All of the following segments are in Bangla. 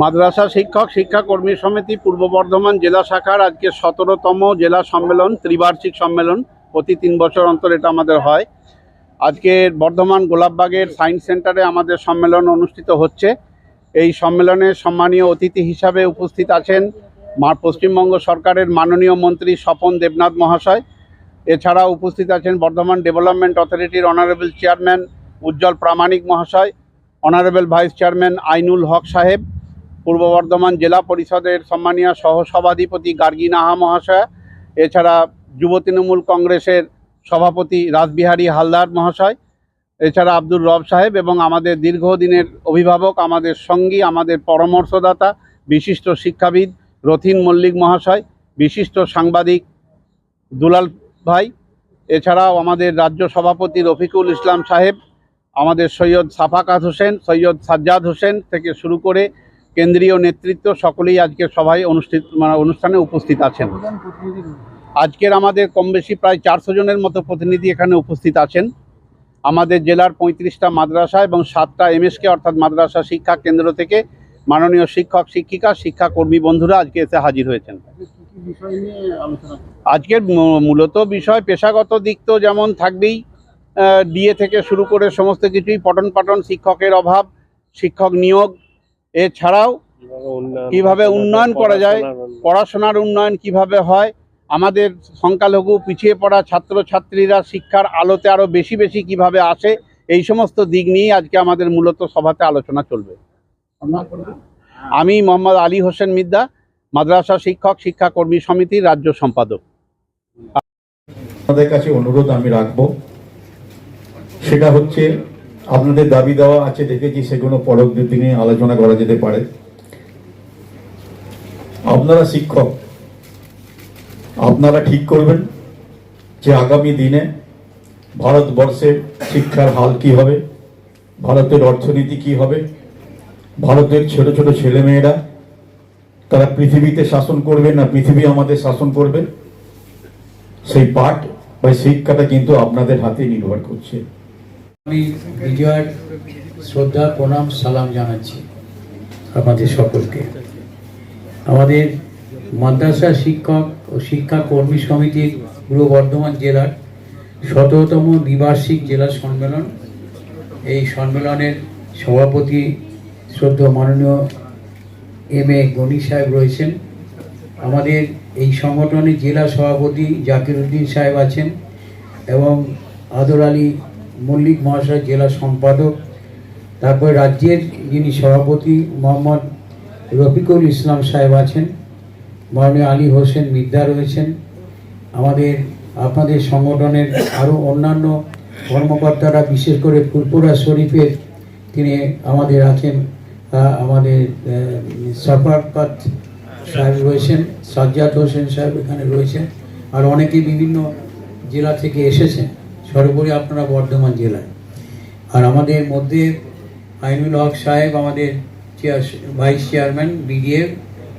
মাদ্রাসা শিক্ষক শিক্ষা কর্মী সমিতি, পূর্ব বর্ধমান জেলা শাখার আজকে সতেরোতম জেলা সম্মেলন, ত্রিবার্ষিক সম্মেলন। প্রতি তিন বছর অন্তর এটা আমাদের হয়। আজকে বর্ধমান গোলাপবাগের সায়েন্স সেন্টারে আমাদের সম্মেলন অনুষ্ঠিত হচ্ছে। এই সম্মেলনে সম্মানীয় অতিথি হিসাবে উপস্থিত আছেন পশ্চিমবঙ্গ সরকারের মাননীয় মন্ত্রী স্বপন দেবনাথ মহাশয় এছাড়া উপস্থিত আছেন বর্ধমান ডেভেলপমেন্ট অথরিটির অনারেবল চেয়ারম্যান উজ্জ্বল প্রামাণিক মহাশয়, honourable vice chairman Ainul Haque সাহেব, পূর্ব বর্ধমান জেলা পরিষদের সম্মানীয় সহসভাধিপতি গার্গী নাহা মহাশয়, এছাড়া যুব তৃণমূল কংগ্রেসের সভাপতি রাসবিহারী হালদার মহাশয়, এছাড়া আব্দুর রব সাহেব এবং আমাদের দীর্ঘদিনের অভিভাবক, আমাদের সঙ্গী, আমাদের পরামর্শদাতা, বিশিষ্ট শিক্ষাবিদ রথিন মল্লিক মহাশয়, বিশিষ্ট সাংবাদিক দুলাল ভাই, এছাড়াও আমাদের রাজ্য সভাপতি রফিকুল ইসলাম সাহেব, আমাদের সৈয়দ সাফাকাত হোসেন, সৈয়দ সাজ্জাদ হোসেন থেকে শুরু করে কেন্দ্রীয় নেতৃত্ব সকলেই আজকে সভায় অনুষ্ঠিত মানে অনুষ্ঠানে উপস্থিত আছেন। আজকের আমাদের কম বেশি প্রায় চারশো জনের মতো প্রতিনিধি এখানে উপস্থিত আছেন আমাদের জেলার পঁয়ত্রিশটা মাদ্রাসা এবং সাতটা এমএসকে, অর্থাৎ মাদ্রাসা শিক্ষা কেন্দ্র থেকে মাননীয় শিক্ষক, শিক্ষিকা, শিক্ষাকর্মী বন্ধুরা আজকে এসে হাজির হয়েছেন বিষয় নিয়ে আলোচনা আজকের মূলত বিষয় পেশাগত দিক তো যেমন থাকবেই ডিএ থেকে শুরু করে সমস্ত কিছুই পঠন পাঠন শিক্ষকের অভাব শিক্ষক নিয়োগ এছাড়াও কীভাবে উন্নয়ন করা যায় পড়াশোনার উন্নয়ন কীভাবে হয় আমাদের সংখ্যালঘু পিছিয়ে পড়া ছাত্রছাত্রীরা শিক্ষার আলোতে আরও বেশি বেশি কীভাবে আসে এই সমস্ত দিক নিয়েই আজকে আমাদের মূলত সভাতে আলোচনা চলবে। আমি মোহাম্মদ আলী হোসেন মিদ্দা মাদ্রাসা শিক্ষক শিক্ষাকর্মী সমিতির রাজ্য সম্পাদক। আপনাদের কাছে অনুরোধ আমি রাখব। সেটা হচ্ছে আপনাদের দাবি দেওয়া আছে দেখেছি, সেগুলো পরবর্তী দিনে আলোচনা করা যেতে পারে। আপনারা শিক্ষক, আপনারা ঠিক করবেন যে আগামী দিনে ভারতবর্ষের শিক্ষার হাল কি হবে, ভারতের অর্থনীতি কি হবে, ভারতের ছোট ছোট ছেলেমেয়েরা তারা পৃথিবীতে শাসন করবে না পৃথিবী আমাদের শাসন করবে? সেই পাঠ বা শিক্ষাটা কিন্তু আপনাদের হাতে নির্ভর করছে। আমি বিজয়ের শ্রদ্ধা, প্রণাম, সালাম জানাচ্ছি আমাদের সকলকে। আমাদের মাদ্রাসা শিক্ষক ও শিক্ষা কর্মী সমিতির পূর্ব বর্ধমান জেলার শততম দ্বিবার্ষিক জেলা সম্মেলন। এই সম্মেলনের সভাপতি শ্রদ্ধ মাননীয় এম এ গণি সাহেব রয়েছেন। আমাদের এই সংগঠনের জেলা সভাপতি জাকির উদ্দিন সাহেব আছেন এবং আদর আলী মল্লিক মহাশয় জেলা সম্পাদক, তারপর রাজ্যের যিনি সভাপতি মোহাম্মদ রফিকুল ইসলাম সাহেব আছেন মাননীয় আলী হোসেন মিদ্দা রয়েছেন। আমাদের, আপনাদের সংগঠনের আরও অন্যান্য কর্মকর্তারা, বিশেষ করে ফুলপুরা শরীফের তিনি আমাদের আছেন। আমাদের সফারকাত সাহেব রয়েছেন, সাজ্জাদ হোসেন সাহেব এখানে রয়েছেন, আর অনেকে বিভিন্ন জেলা থেকে এসেছেন, সর্বোপরি আপনারা বর্ধমান জেলায়। আর আমাদের মধ্যে আইনুল হক সাহেব, আমাদের chair vice chairman, BDF,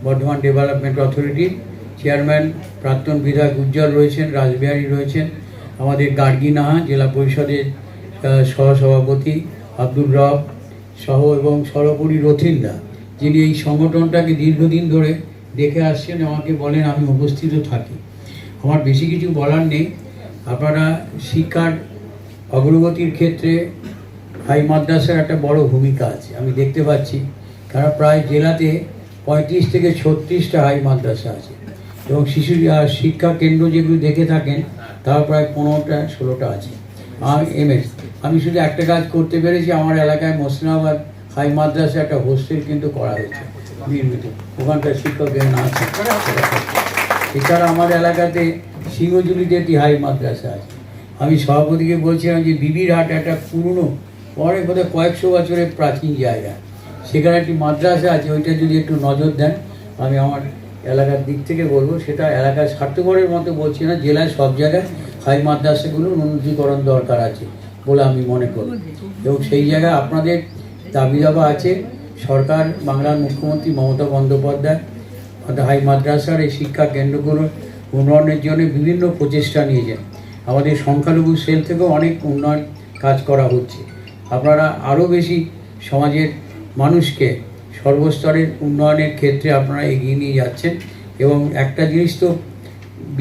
Bardhaman development অথরিটির চেয়ারম্যান প্রাক্তন বিধায়ক উজ্জ্বল রয়েছেন, রাসবিহারী রয়েছেন, আমাদের গার্গী নাহা, জেলা পরিষদের সহসভাপতি আব্দুল রব সহ এবং সর্বোপরি রথিন্দা যিনি এই সংগঠনটাকে দীর্ঘদিন ধরে দেখে আসছেন আমাকে বলেন, আমি উপস্থিত থাকি। আমার বেশি কিছু বলার নেই। আপনারা শিক্ষার অগ্রগতির ক্ষেত্রে হাই মাদ্রাসার একটা বড় ভূমিকা আছে, আমি দেখতে পাচ্ছি। কারণ প্রায় জেলাতে পঁয়ত্রিশ থেকে ছত্রিশটা হাই মাদ্রাসা আছে এবং শিশু শিক্ষা কেন্দ্র যেগুলো দেখে থাকেন, তাও প্রায় পনেরোটা, ষোলোটা আছে। আর এমএস। আমি শুধু একটা কাজ করতে পেরেছি, আমার এলাকায় মসলিনাবাদ হাই মাদ্রাসা একটা হোস্টেল কিন্তু করা হয়েছে, নির্মিত। ওখানকার শিক্ষকের না এছাড়া আমার এলাকাতে সিংহজুলিতে একটি হাই মাদ্রাসা আছে, আমি সভাপতিকে বলছিলাম যে বিবির হাট একটা পুরনো অনেক বোধহয় কয়েকশো বছরের প্রাচীন জায়গা। সেখানে একটি মাদ্রাসা আছে, ওইটা যদি একটু নজর দেন, আমি আমার এলাকার দিক থেকে বলব, সেটা এলাকার স্বার্থপরের মতো বলছি না জেলায় সব জায়গায় হাই মাদ্রাসাগুলোর উন্নতিকরণ দরকার আছে বলে আমি মনে করি। এবং সেই জায়গায় আপনাদের দাবি দাবা আছে, সরকার বাংলার মুখ্যমন্ত্রী মমতা বন্দ্যোপাধ্যায়, হাই মাদ্রাসার এই শিক্ষা কেন্দ্রগুলো উন্নয়নের জন্য বিভিন্ন প্রচেষ্টা নিয়েছেন আমাদের সংখ্যালঘু সেল থেকেও অনেক উন্নয়ন কাজ করা হচ্ছে। আপনারা আরও বেশি সমাজের মানুষকে সর্বস্তরের উন্নয়নের ক্ষেত্রে আপনারা এগিয়ে নিয়ে যাচ্ছেন। এবং একটা জিনিস তো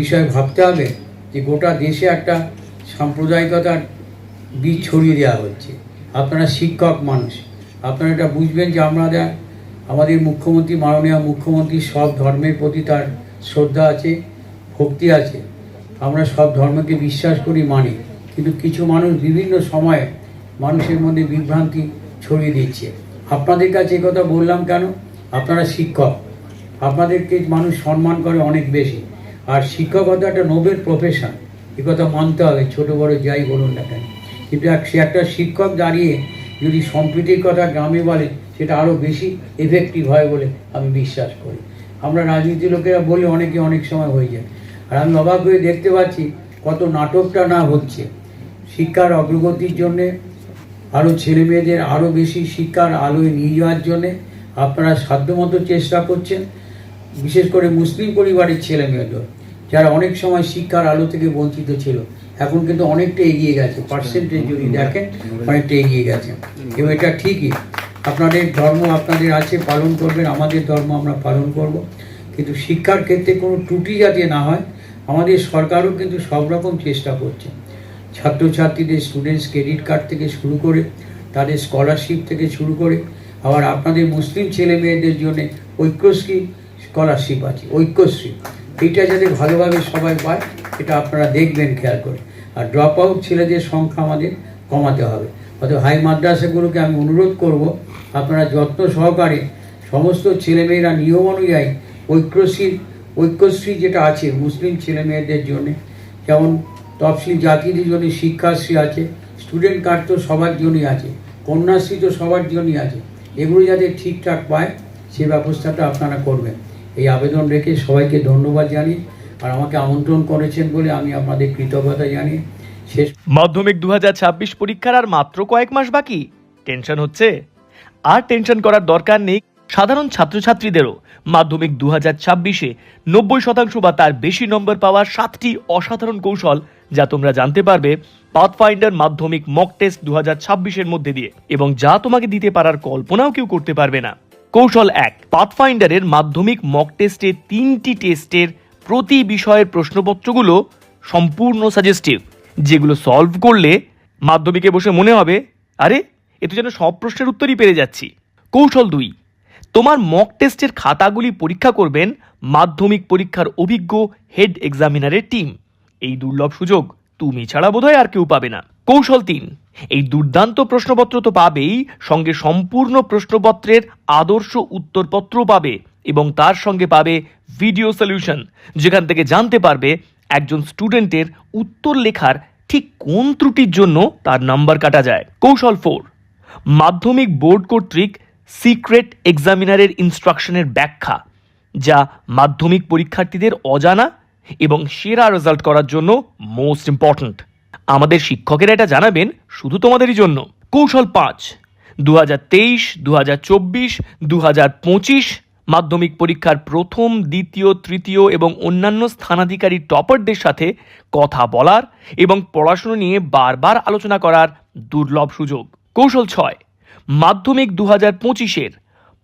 বিষয় ভাবতে হবে যে গোটা দেশে একটা সাম্প্রদায়িকতার বীজ ছড়িয়ে দেওয়া হচ্ছে। আপনারা শিক্ষক মানুষ। আপনারা এটা বুঝবেন যে আমরা আমাদের মুখ্যমন্ত্রী, মাননীয় মুখ্যমন্ত্রী সব ধর্মের প্রতি তার শ্রদ্ধা আছে, ভক্তি আছে। আমরা সব ধর্মকে বিশ্বাস করি, মানি। কিন্তু কিছু মানুষ বিভিন্ন সময়ে মানুষের মধ্যে বিভ্রান্তি ছড়িয়ে দিচ্ছে। আপনাদের কাছে কথা বললাম কেন? আপনারা শিক্ষক। আপনাদেরকে মানুষ সম্মান করে অনেক বেশি। আর শিক্ষকতা একটা নোবেল প্রফেশন। এ কথা মানতে হবে, ছোট বড় যাই বলুন না কেন। কিন্তু এক, সে একটা শিক্ষক দাঁড়িয়ে যদি সম্প্রীতির কথা গ্রামে বলে, সেটা আরও বেশি এফেক্টিভ হয় বলে আমি বিশ্বাস করি। আমরা রাজনীতি লোকেরা বলে অনেকে অনেক সময় হয়ে যায়। আর আমি অবাক হয়ে দেখতে পাচ্ছি কত নাটকটা না হচ্ছে। শিক্ষার অগ্রগতির জন্যে আরও ছেলে মেয়েদের আরও বেশি শিক্ষার আলোয় নিয়ে যাওয়ার জন্যে আপনারা সাধ্যমতো চেষ্টা করছেন। বিশেষ করে মুসলিম পরিবারের ছেলে মেয়েদের। যারা অনেক সময় শিক্ষার আলো থেকে বঞ্চিত ছিল এখন কিন্তু অনেকটা এগিয়ে গেছে পার্সেন্টেজ যদি দেখেন অনেকটা এগিয়ে গেছে। এবং এটা ঠিকই আপনাদের ধর্ম আপনাদের আছে পালন করবেন আমাদের ধর্ম আমরা পালন করব। কিন্তু শিক্ষার ক্ষেত্রে কোনো ত্রুটি যাতে না হয় আমাদের সরকারও কিন্তু সব রকম চেষ্টা করছে। ছাত্রছাত্রীদের স্টুডেন্টস ক্রেডিট কার্ড থেকে শুরু করে তাদের স্কলারশিপ থেকে শুরু করে আবার আপনাদের মুসলিম ছেলে মেয়েদের জন্য ঐক্যশ্রী স্কলারশিপ আছে ঐক্যশ্রী। এইটা যাতে ভালোভাবে সবাই পায়, এটা আপনারা দেখবেন খেয়াল করে। আর ড্রপ আউট ছেলেদের সংখ্যা আমাদের কমাতে হবে। অর্থাৎ হাই মাদ্রাসাগুলোকে আমি অনুরোধ করব, আপনারা যত্ন সহকারে সমস্ত ছেলেমেয়েরা নিয়ম অনুযায়ী ঐক্যশ্রীর ঐক্যশ্রী যেটা আছে মুসলিম ছেলে মেয়েদের জন্যে, যেমন তফসিল জাতিদের জন্য শিক্ষাশ্রী আছে স্টুডেন্ট কার্ড তো সবার জন্যই আছে, কন্যাশ্রী তো সবার জন্যই আছে, এগুলো যাতে ঠিকঠাক পায়, সে ব্যবস্থাটা আপনারা করবেন। এই আবেদন রেখে সবাইকে ধন্যবাদ জানিয়ে আর আমাকে আমন্ত্রণ করেছেন বলে আমি আপনাদের কৃতজ্ঞতা জানিয়ে শেষ মাধ্যমিক দুহাজার ছাব্বিশ পরীক্ষার আর মাত্র কয়েক মাস বাকি। টেনশন হচ্ছে? আর টেনশন করার দরকার নেই সাধারণ ছাত্রছাত্রীদেরও। মাধ্যমিক দু হাজার ছাব্বিশে নব্বই শতাংশ বা তার বেশি নম্বর পাওয়ার সাতটি অসাধারণ কৌশল যা তোমরা জানতে পারবে পাথফাইন্ডার মাধ্যমিক মক টেস্ট দু হাজার ছাব্বিশের মধ্যে দিয়ে। এবং যা তোমাকে দিতে পারার কল্পনাও কেউ করতে পারবে না। কৌশল এক, পাথফাইন্ডারের মাধ্যমিক মক টেস্টে তিনটি টেস্টের প্রতি বিষয়ের প্রশ্নপত্রগুলো সম্পূর্ণ সাজেস্টিভ যেগুলো সলভ করলে মাধ্যমিকে বসে মনে হবে, আরে, এ তো যেন সব প্রশ্নের উত্তরই পেরে যাচ্ছি। কৌশল দুই, তোমার মক টেস্টের খাতাগুলি পরীক্ষা করবেন মাধ্যমিক পরীক্ষার অভিজ্ঞ হেড এক্সামিনারের টিম এই দুর্লভ সুযোগ তুমি ছাড়া বোধহয় আর কেউ পাবে না। কৌশল তিন। এই দুর্দান্ত প্রশ্নপত্র তো পাবেই, সঙ্গে সম্পূর্ণ প্রশ্নপত্রের আদর্শ উত্তরপত্র পাবে এবং তার সঙ্গে পাবে ভিডিও সলিউশন যেখান থেকে জানতে পারবে একজন স্টুডেন্টের উত্তর লেখার ঠিক কোন ত্রুটির জন্য তার নাম্বার কাটা যায়। কৌশল ফোর মাধ্যমিক বোর্ড কর্তৃক সিক্রেট এক্সামিনারের ইনস্ট্রাকশনের ব্যাখ্যা, যা মাধ্যমিক পরীক্ষার্থীদের অজানা এবং সেরা রেজাল্ট করার জন্য মোস্ট ইম্পর্ট্যান্ট আমাদের শিক্ষকেরা এটা জানাবেন শুধু তোমাদেরই জন্য। কৌশল পাঁচ দু হাজার তেইশ দু হাজার চব্বিশ দু হাজার পঁচিশ মাধ্যমিক পরীক্ষার প্রথম, দ্বিতীয়, তৃতীয় এবং অন্যান্য স্থানাধিকারী টপারদের সাথে কথা বলার এবং পড়াশুনো নিয়ে বারবার আলোচনা করার দুর্লভ সুযোগ। কৌশল ছয়, মাধ্যমিক দু হাজার পঁচিশের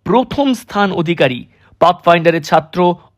প্রথম স্থান অধিকারী, পাথফাইন্ডারের ছাত্র